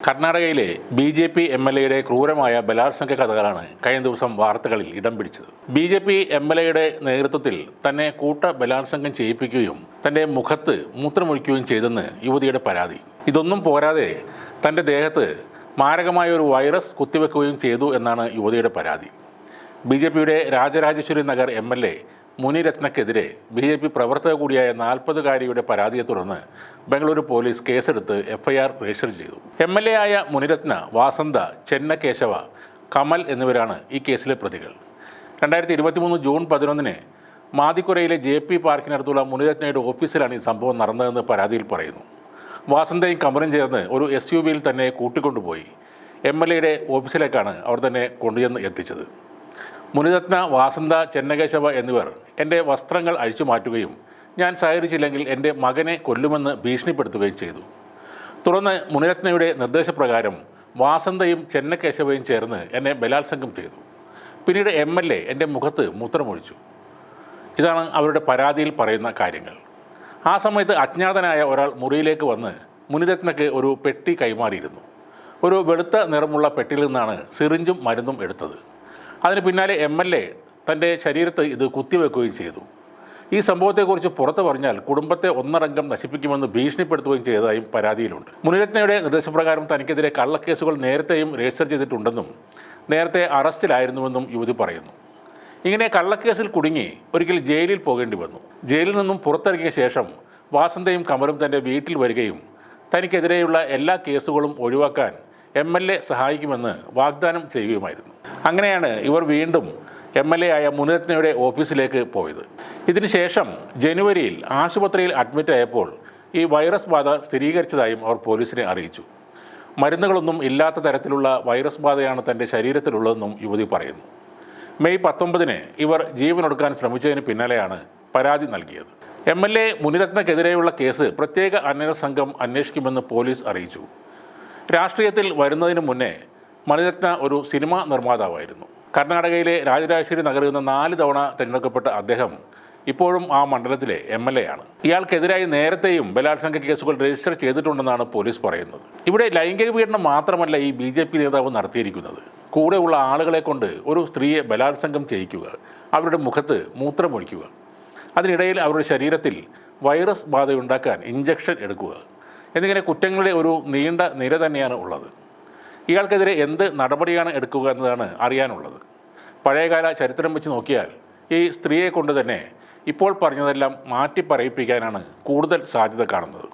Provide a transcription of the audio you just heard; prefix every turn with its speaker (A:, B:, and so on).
A: കർണാടകയിലെ B J P M L എയുടെ ക്രൂരമായ ബലാത്സംഗ കഥകളാണ് കഴിഞ്ഞ ദിവസം വാർത്തകളിൽ ഇടം പിടിച്ചത്. B J P M L എയുടെ നേതൃത്വത്തിൽ തന്നെ കൂട്ട ബലാത്സംഗം ചെയ്യിപ്പിക്കുകയും തന്റെ മുഖത്ത് മൂത്രമൊഴിക്കുകയും ചെയ്തെന്ന് യുവതിയുടെ പരാതി. ഇതൊന്നും പോരാതെ തന്റെ ദേഹത്ത് മാരകമായ ഒരു വൈറസ് കുത്തിവെക്കുകയും ചെയ്തു എന്നാണ് യുവതിയുടെ പരാതി. ബി ജെ പിയുടെ Rajarajeshwari Nagar M L A മുനിരത്നക്കെതിരെ B J P പ്രവർത്തക കൂടിയായ നാൽപ്പതുകാരിയുടെ പരാതിയെ തുടർന്ന് ബംഗളൂരു പോലീസ് കേസെടുത്ത് എഫ്ഐആർ രജിസ്റ്റർ ചെയ്തു. എം എൽ എ ആയ മുനിരത്ന വാസന്ത ചെന്നകേശവ കമൽ എന്നിവരാണ് ഈ കേസിലെ പ്രതികൾ. രണ്ടായിരത്തി ഇരുപത്തിമൂന്ന് ജൂൺ പതിനൊന്നിന് മാതിക്കുരയിലെ ജെ പി പാർക്കിനടുത്തുള്ള മുനിരത്നയുടെ ഓഫീസിലാണ് ഈ സംഭവം നടന്നതെന്ന് പരാതിയിൽ പറയുന്നു. വാസന്തയും കമലും ചേർന്ന് ഒരു എസ് യു വിയിൽ തന്നെ കൂട്ടിക്കൊണ്ടുപോയി. എം എൽ എയുടെ ഓഫീസിലേക്കാണ് അവർ തന്നെ കൊണ്ടുചെന്ന് എത്തിച്ചത്. മുനിരത്ന വാസന്ത ചെന്നകേശവ എന്നിവർ എന്റെ വസ്ത്രങ്ങൾ അഴിച്ചു മാറ്റുകയും ഞാൻ സഹകരിച്ചില്ലെങ്കിൽ എന്റെ മകനെ കൊല്ലുമെന്ന് ഭീഷണിപ്പെടുത്തുകയും ചെയ്തു. തുടർന്ന് മുനിരത്നയുടെ നിർദ്ദേശപ്രകാരം വാസന്തയും ചെന്നകേശവയും ചേർന്ന് എന്നെ ബലാത്സംഗം ചെയ്തു. പിന്നീട് എം എൽ എ എന്റെ മുഖത്ത് മൂത്രമൊഴിച്ചു. ഇതാണ് അവരുടെ പരാതിയിൽ പറയുന്ന കാര്യങ്ങൾ. ആ സമയത്ത് അജ്ഞാതനായ ഒരാൾ മുറിയിലേക്ക് വന്ന് മുനിരത്നയ്ക്ക് ഒരു പെട്ടി കൈമാറിയിരുന്നു. ഒരു വെളുത്ത നിറമുള്ള പെട്ടിയിൽ നിന്നാണ് സിറിഞ്ചും മരുന്നും എടുത്തത്. അതിന് പിന്നാലെ എം എൽ എ തന്റെ ശരീരത്ത് ഇത് കുത്തിവെക്കുകയും ചെയ്തു. ഈ സംഭവത്തെക്കുറിച്ച് പുറത്തു പറഞ്ഞാൽ കുടുംബത്തെ ഒന്നടങ്കം നശിപ്പിക്കുമെന്ന് ഭീഷണിപ്പെടുത്തുകയും ചെയ്തതായും പരാതിയിലുണ്ട്. മുനിരത്നയുടെ നിർദ്ദേശപ്രകാരം തനിക്കെതിരെ കള്ളക്കേസുകൾ നേരത്തെയും രജിസ്റ്റർ ചെയ്തിട്ടുണ്ടെന്നും നേരത്തെ അറസ്റ്റിലായിരുന്നുവെന്നും യുവതി പറയുന്നു. ഇങ്ങനെ കള്ളക്കേസിൽ കുടുങ്ങി ഒരിക്കൽ ജയിലിൽ പോകേണ്ടി വന്നു. ജയിലിൽ നിന്നും പുറത്തിറങ്ങിയ ശേഷം വാസന്തയും കമലും തന്റെ വീട്ടിൽ വരികയും തനിക്കെതിരെയുള്ള എല്ലാ കേസുകളും ഒഴിവാക്കാൻ എം എൽ എ സഹായിക്കുമെന്ന് വാഗ്ദാനം ചെയ്യുകയുമായിരുന്നു. അങ്ങനെയാണ് ഇവർ വീണ്ടും എം എൽ എ ആയ മുനിരത്നയുടെ ഓഫീസിലേക്ക് പോയത്. ഇതിനുശേഷം ജനുവരിയിൽ ആശുപത്രിയിൽ അഡ്മിറ്റ് ആയപ്പോൾ ഈ വൈറസ് ബാധ സ്ഥിരീകരിച്ചതായും അവർ പോലീസിനെ അറിയിച്ചു. മരുന്നുകളൊന്നും ഇല്ലാത്ത തരത്തിലുള്ള വൈറസ് ബാധയാണ് തന്റെ ശരീരത്തിലുള്ളതെന്നും യുവതി പറയുന്നു. മെയ് പത്തൊമ്പതിന് ഇവർ ജീവനൊടുക്കാൻ ശ്രമിച്ചതിന് പിന്നാലെയാണ് പരാതി നൽകിയത്. എം എൽ എ മുനിരത്നക്കെതിരെയുള്ള കേസ് പ്രത്യേക അന്വേഷണ സംഘം അന്വേഷിക്കുമെന്ന് പോലീസ് അറിയിച്ചു. രാഷ്ട്രീയത്തിൽ വരുന്നതിന് മുന്നേ മണിരത്ന ഒരു സിനിമാ നിർമ്മാതാവായിരുന്നു. കർണാടകയിലെ രാജരാജേശ്വരി നഗറിൽ നിന്ന് നാല് തവണ തിരഞ്ഞെടുക്കപ്പെട്ട അദ്ദേഹം ഇപ്പോഴും ആ മണ്ഡലത്തിലെ എം എൽ എ ആണ്. ഇയാൾക്കെതിരായി നേരത്തെയും ബലാത്സംഗ കേസുകൾ രജിസ്റ്റർ ചെയ്തിട്ടുണ്ടെന്നാണ് പോലീസ് പറയുന്നത്. ഇവിടെ ലൈംഗിക പീഡനം മാത്രമല്ല ഈ ബി ജെ പി നേതാവ് നടത്തിയിരിക്കുന്നത്. കൂടെയുള്ള ആളുകളെ കൊണ്ട് ഒരു സ്ത്രീയെ ബലാത്സംഗം ചെയ്യിക്കുക അവരുടെ മുഖത്ത് മൂത്രമൊഴിക്കുക അതിനിടയിൽ അവരുടെ ശരീരത്തിൽ വൈറസ് ബാധയുണ്ടാക്കാൻ ഇഞ്ചക്ഷൻ എടുക്കുക എന്നിങ്ങനെ കുറ്റങ്ങളുടെ ഒരു നീണ്ട നിര തന്നെയാണ് ഉള്ളത്. ഇയാൾക്കെതിരെ എന്ത് നടപടിയാണ് എടുക്കുക എന്നതാണ് അറിയാനുള്ളത്. പഴയകാല ചരിത്രം വെച്ച് നോക്കിയാൽ ഈ സ്ത്രീയെ കൊണ്ട് തന്നെ ഇപ്പോൾ പറഞ്ഞതെല്ലാം മാറ്റി പറയിപ്പിക്കാനാണ് കൂടുതൽ സാധ്യത കാണുന്നത്.